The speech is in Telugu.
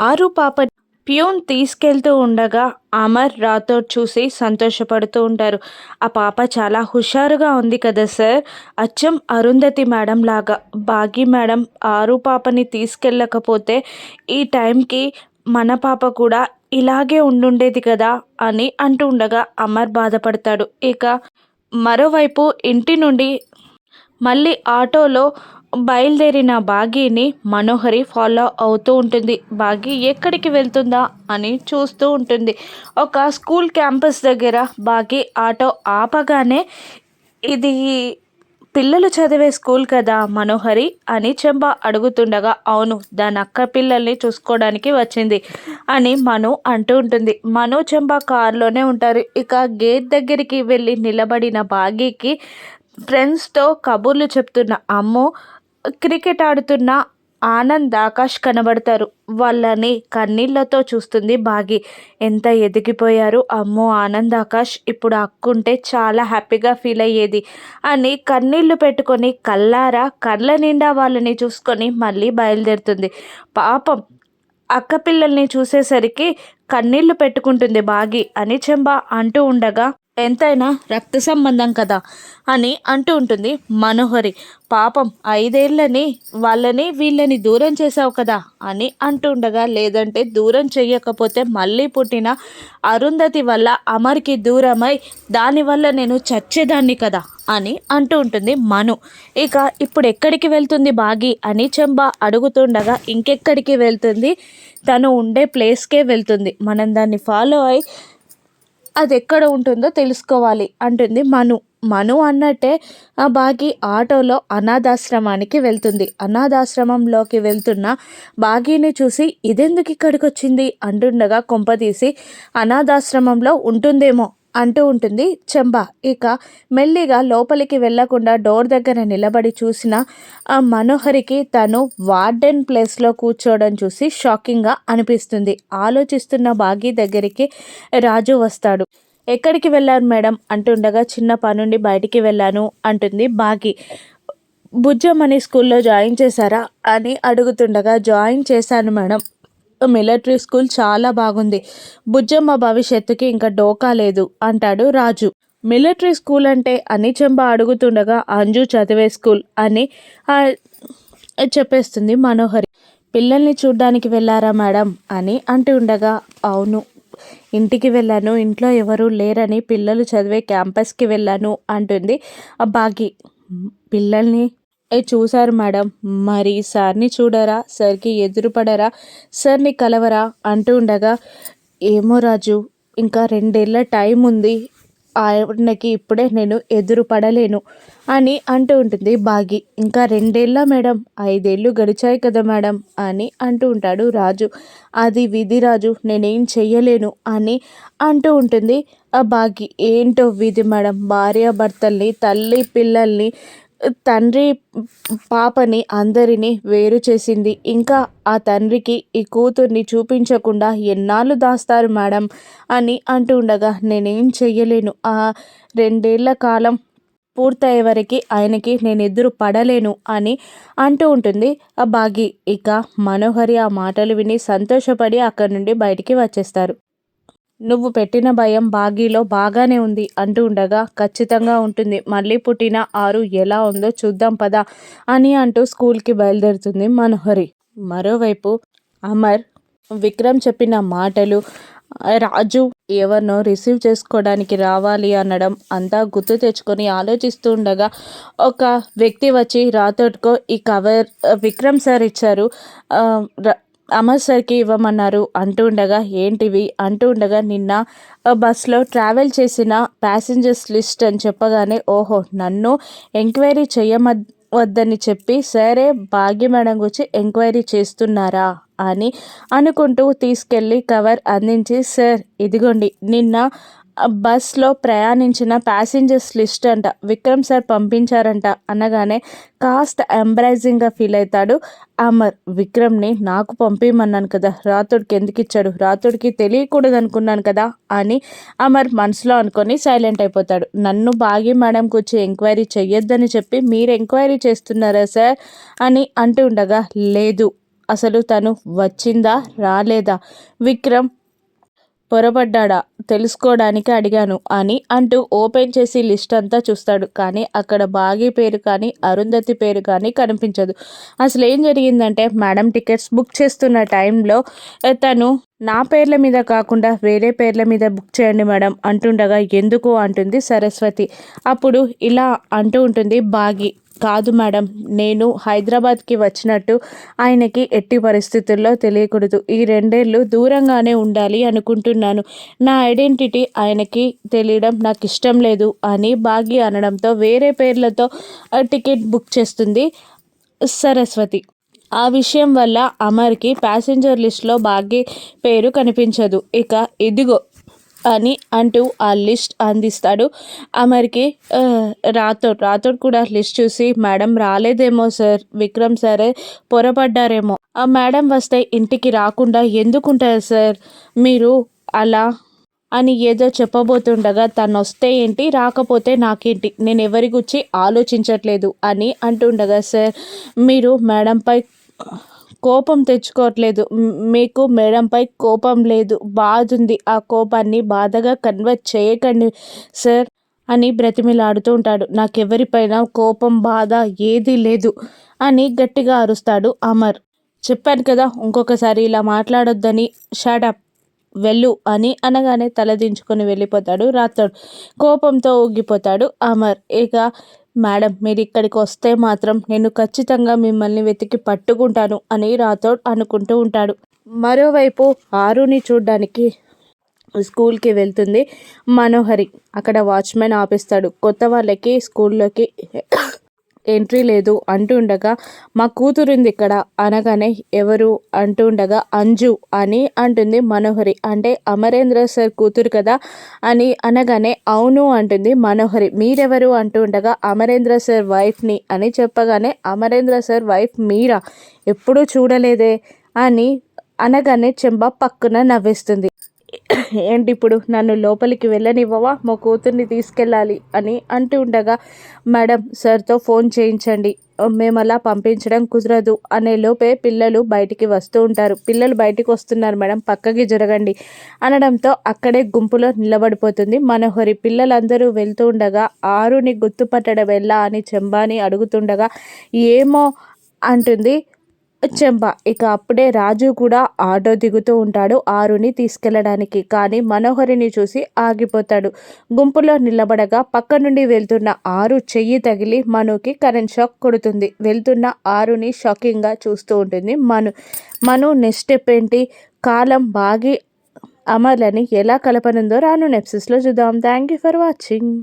ఆరు పాప ప్యూన్ తీసుకెళ్తూ ఉండగా అమర్ రాథోడ్ చూసి సంతోషపడుతూ ఉంటారు. ఆ పాప చాలా హుషారుగా ఉంది కదా సార్? అచ్చం అరుంధతి మేడం లాగా. బాగి మేడం ఆరు పాపని తీసుకెళ్ళకపోతే ఈ టైంకి మన పాప కూడా ఇలాగే ఉండుండేది కదా అని అంటూ ఉండగా అమర్ బాధపడతాడు. ఇక మరోవైపు ఇంటి నుండి మళ్ళీ ఆటోలో బయలుదేరిన బాగీని మనోహరి ఫాలో అవుతూ ఉంటుంది. బాగీ ఎక్కడికి వెళ్తుందా అని చూస్తూ ఉంటుంది. ఒక స్కూల్ క్యాంపస్ దగ్గర బాగీ ఆటో ఆపగానే ఇది పిల్లలు చదివే స్కూల్ కదా మనోహరి అని చెంబ అడుగుతుండగా అవును దాని అక్క పిల్లల్ని చూసుకోవడానికి వచ్చింది అని మను అంటూ ఉంటుంది. మను చెంబ కారులోనే ఉంటారు. ఇక గేట్ దగ్గరికి వెళ్ళి నిలబడిన బాగీకి ఫ్రెండ్స్తో కబుర్లు చెప్తున్న అమ్ము క్రికెట్ ఆడుతున్న ఆనంద్ ఆకాష్ కనబడతారు. వాళ్ళని కన్నీళ్ళతో చూస్తుంది బాగి. ఎంత ఎదిగిపోయారు? అమ్మో ఆనంద్ ఆకాష్ ఇప్పుడు అక్కుంటే చాలా హ్యాపీగా ఫీల్ అయ్యేది అని కన్నీళ్ళు పెట్టుకొని కల్లారా కళ్ళ నిండా వాళ్ళని చూసుకొని మళ్ళీ బయలుదేరుతుంది. పాపం అక్క పిల్లల్ని చూసేసరికి కన్నీళ్ళు పెట్టుకుంటుంది బాగి అని చెంబ అంటూ ఉండగా ఎంతైనా రక్త సంబంధం కదా అని అంటూ ఉంటుంది మనోహరి. పాపం ఐదేళ్ళని వాళ్ళని వీళ్ళని దూరం చేసావు కదా అని అంటూ ఉండగా లేదంటే దూరం చేయకపోతే మళ్ళీ పుట్టిన అరుంధతి వల్ల అమర్కి దూరమై దానివల్ల నేను చచ్చేదాన్ని కదా అని అంటూ ఉంటుంది మను. ఇక ఇప్పుడు ఎక్కడికి వెళ్తుంది బాగి అని చెంబ అడుగుతుండగా ఇంకెక్కడికి వెళ్తుంది? తను ఉండే ప్లేస్కే వెళ్తుంది. మనం దాన్ని ఫాలో అయి అది ఎక్కడ ఉంటుందో తెలుసుకోవాలి అంటుంది మను. మను అన్నట్టే ఆ బాగి ఆటోలో అనాథాశ్రమానికి వెళ్తుంది. అనాథాశ్రమంలోకి వెళ్తున్న బాగీని చూసి ఇదెందుకు ఇక్కడికి వచ్చింది అంటుండగా కొంపతీసి అనాథాశ్రమంలో ఉంటుందేమో. అంటూ ఉంటుంది. చెంబ ఇక మెల్లిగా లోపలికి వెళ్ళకుండా డోర్ దగ్గర నిలబడి చూసిన ఆ మనోహరికి తను వార్డెన్ ప్లేస్లో కూర్చోవడం చూసి షాకింగ్గా అనిపిస్తుంది. ఆలోచిస్తున్న బాగీ దగ్గరికి రాజు వస్తాడు. ఎక్కడికి వెళ్ళారు మేడం? అంటుండగా చిన్న పనుండి బయటికి వెళ్ళాను అంటుంది బాగి. బుజ్జమ్మని స్కూల్లో జాయిన్ చేశారా? అని అడుగుతుండగా జాయిన్ చేశాను మేడం. మిలిటరీ స్కూల్ చాలా బాగుంది. బుజ్జమ్మ భవిష్యత్తుకి ఇంకా డోకా లేదు అంటాడు రాజు. మిలిటరీ స్కూల్ అంటే అని చెంబ అడుగుతుండగా అంజు చదివే స్కూల్ అని చెప్పేస్తుంది మనోహరి. పిల్లల్ని చూడ్డానికి వెళ్ళారా మేడం? అని అంటూ ఉండగా అవును. ఇంటికి వెళ్ళాను ఇంట్లో ఎవరూ లేరని పిల్లలు చదివే క్యాంపస్కి వెళ్ళాను అంటుంది బాగి పిల్లల్ని ఏ చూశారు మేడం. మరి సార్ని చూడరా? సార్కి ఎదురుపడరా సార్ని కలవరా? అంటూ ఉండగా ఏమో రాజు ఇంకా రెండేళ్ళ టైం ఉంది. ఆయనకి ఇప్పుడే నేను ఎదురుపడలేను అని అంటూ ఉంటుంది బాగి. ఇంకా రెండేళ్ళ మేడం ఐదేళ్ళు గడిచాయి కదా మేడం అని అంటూ ఉంటాడు రాజు. అది విధి రాజు నేనేం చెయ్యలేను అని అంటూ ఉంటుంది ఆ బాగి. ఏంటో విధి మేడం? భార్యాభర్తల్ని తల్లి పిల్లల్ని తండ్రి పాపని అందరినీ వేరు చేసింది. ఇంకా ఆ తండ్రికి ఈ కూతుర్ని చూపించకుండా ఎన్నాళ్ళు దాస్తారు మేడం అని అంటూ ఉండగా నేనేం చెయ్యలేను. ఆ రెండేళ్ళ కాలం పూర్తయ్యే వరకు ఆయనకి నేను ఎదురు పడలేను అని అంటూ ఉంటుంది. ఆ బాగి ఇక మనోహరి ఆ మాటలు విని సంతోషపడి అక్కడి నుండి బయటికి వచ్చేస్తారు. నువ్వు పెట్టిన భయం బాగీలో బాగానే ఉంది అంటూ ఉండగా ఖచ్చితంగా ఉంటుంది. మళ్ళీ పుట్టిన ఆరు ఎలా ఉందో చూద్దాం పదా అని అంటూ స్కూల్కి బయలుదేరుతుంది మనోహరి. మరోవైపు అమర్ విక్రమ్ చెప్పిన మాటలు రాజు ఎవరినో రిసీవ్ చేసుకోవడానికి రావాలి అనడం అంతా గుర్తు తెచ్చుకొని ఆలోచిస్తూ ఉండగా ఒక వ్యక్తి వచ్చి రాతోడ్కో ఈ కవర్ విక్రమ్ సార్ ఇచ్చారు. అమర్ సార్కి ఇవ్వమన్నారు. అంటూ ఉండగా ఏంటివి? అంటూ ఉండగా నిన్న బస్లో ట్రావెల్ చేసిన ప్యాసింజర్స్ లిస్ట్ అని చెప్పగానే ఓహో నన్ను ఎంక్వైరీ చేయమ వద్దని చెప్పి సరే భాగ్య మేడం గురించి ఎంక్వైరీ చేస్తున్నారా? అని అనుకుంటూ తీసుకెళ్ళి కవర్ అందించి సార్ ఇదిగోండి నిన్న బస్లో ప్రయాణించిన ప్యాసింజర్స్ లిస్ట్ అంట. విక్రమ్ సార్ పంపించారంట అనగానే కాస్త ఎంబ్రైజింగ్గా ఫీల్ అవుతాడు. అమర్ విక్రమ్ని నాకు పంపించమన్నాను కదా రాతుడికి ఎందుకు ఇచ్చాడు? రాతుడికి తెలియకూడదు అనుకున్నాను కదా అని అమర్ మనసులో అనుకొని సైలెంట్ అయిపోతాడు. నన్ను బాగి మేడంకి వచ్చి ఎంక్వైరీ చెయ్యొద్దని చెప్పి మీరు ఎంక్వైరీ చేస్తున్నారా సార్? అని అంటూ ఉండగా లేదు. అసలు తను వచ్చిందా? రాలేదా? విక్రమ్ పొరపడ్డా తెలుసుకోవడానికి అడిగాను. అని అంటూ ఓపెన్ చేసి లిస్ట్ అంతా చూస్తాడు. కానీ అక్కడ బాగి పేరు కానీ అరుంధతి పేరు కానీ కనిపించదు. అసలు ఏం జరిగిందంటే మేడం టికెట్స్ బుక్ చేస్తున్న టైంలో తను నా పేర్ల మీద కాకుండా వేరే పేర్ల మీద బుక్ చేయండి మేడం అంటుండగా ఎందుకు? అంటుంది సరస్వతి. అప్పుడు ఇలా అంటూ ఉంటుంది బాగి. కాదు మేడం నేను హైదరాబాద్కి వచ్చినట్టు ఆయనకి ఎట్టి పరిస్థితుల్లో తెలియకూడదు. ఈ రెండేళ్ళు దూరంగానే ఉండాలి అనుకుంటున్నాను. నా ఐడెంటిటీ ఆయనకి తెలియడం నాకు ఇష్టం లేదు అని భాగ్య అనడంతో వేరే పేర్లతో టికెట్ బుక్ చేస్తుంది సరస్వతి. ఆ విషయం వల్ల అమర్కి ప్యాసింజర్ లిస్ట్లో భాగ్య పేరు కనిపించదు. ఇక ఇదిగో అని అంటూ ఆ లిస్ట్ అందిస్తాడు. అమర్కి రాథోడ్ రాథోడ్ కూడా లిస్ట్ చూసి మేడం రాలేదేమో సార్ విక్రమ్ సరే పొరపడ్డారేమో. ఆ మేడం వస్తే ఇంటికి రాకుండా ఎందుకుంటారు సార్? మీరు అలా అని ఏదో చెప్పబోతుండగా తను వస్తే ఏంటి రాకపోతే నాకేంటి? నేను ఎవరి గురించి ఆలోచించట్లేదు అని అంటుండగా సార్ మీరు మేడంపై కోపం తెచ్చుకోవట్లేదు. మీకు మేడంపై కోపం లేదు. బాధ ఉంది ఆ కోపాన్ని బాధగా కన్వర్ట్ చేయకండి సార్ అని బ్రతిమిలాడుతూ ఉంటాడు. నాకెవరిపైన కోపం బాధ ఏదీ లేదు అని గట్టిగా అరుస్తాడు అమర్. చెప్పాను కదా ఇంకొకసారి ఇలా మాట్లాడొద్దని షాడప్ వెళ్ళు అని అనగానే తలదించుకొని వెళ్ళిపోతాడు రాత్రడు. కోపంతో ఊగిపోతాడు అమర్. ఇక మేడం మీరు ఇక్కడికి వస్తే మాత్రం నేను ఖచ్చితంగా మిమ్మల్ని వెతికి పట్టుకుంటాను అని రాథోడ్ అనుకుంటూ ఉంటాడు. మరోవైపు ఆరుని చూడ్డానికి స్కూల్కి వెళ్తుంది మనోహరి. అక్కడ వాచ్మెన్ ఆపిస్తాడు. కొత్త వాళ్ళకి స్కూల్లోకి ఎంట్రీ లేదు అంటుండగా మా కూతురుంది ఇక్కడ అనగానే ఎవరు అంటుండగా అంజు అని అంటుంది మనోహరి. అంటే అమరేంద్ర సార్ కూతురు కదా అని అనగానే అవును అంటుంది మనోహరి. మీరెవరు అంటుండగా అమరేంద్ర సార్ వైఫ్ని అని చెప్పగానే అమరేంద్ర సార్ వైఫ్ మీరా? ఎప్పుడూ చూడలేదే అని అనగానే చెంబ పక్కన నవ్వేస్తుంది. ఏంటి ఇప్పుడు? నన్ను లోపలికి వెళ్ళనివ్వవా? మా కూతుర్ని తీసుకెళ్ళాలి అని అంటూ ఉండగా మేడం సార్తో ఫోన్ చేయించండి. మేము అలా పంపించడం కుదరదు. అనే లోపే పిల్లలు బయటికి వస్తూ ఉంటారు. పిల్లలు బయటికి వస్తున్నారు మేడం పక్కకి జరగండి. అనడంతో అక్కడే గుంపులో నిలబడిపోతుంది మనోహరి. పిల్లలందరూ వెళ్తూ ఉండగా ఆరుని గుర్తుపట్టడం ఎలా? అని చెంబాని అడుగుతుండగా ఏమో అంటుంది చెంబా. ఇక అప్పుడే రాజు కూడా ఆటో దిగుతూ ఉంటాడు. ఆరుని తీసుకెళ్ళడానికి. కానీ మనోహరిని చూసి ఆగిపోతాడు. గుంపులో నిలబడగా పక్క నుండి వెళ్తున్న ఆరు చెయ్యి తగిలి మనుకి కరెంట్ షాక్ కొడుతుంది. వెళ్తున్న ఆరుని షాకింగ్గా చూస్తూ ఉంటుంది మను. మను నెక్స్ట్ స్టెప్ ఏంటి? కాలం బాగి అమర్లని ఎలా కలపనుందో రాను నెప్సిస్లో చూద్దాం. Thank you for watching.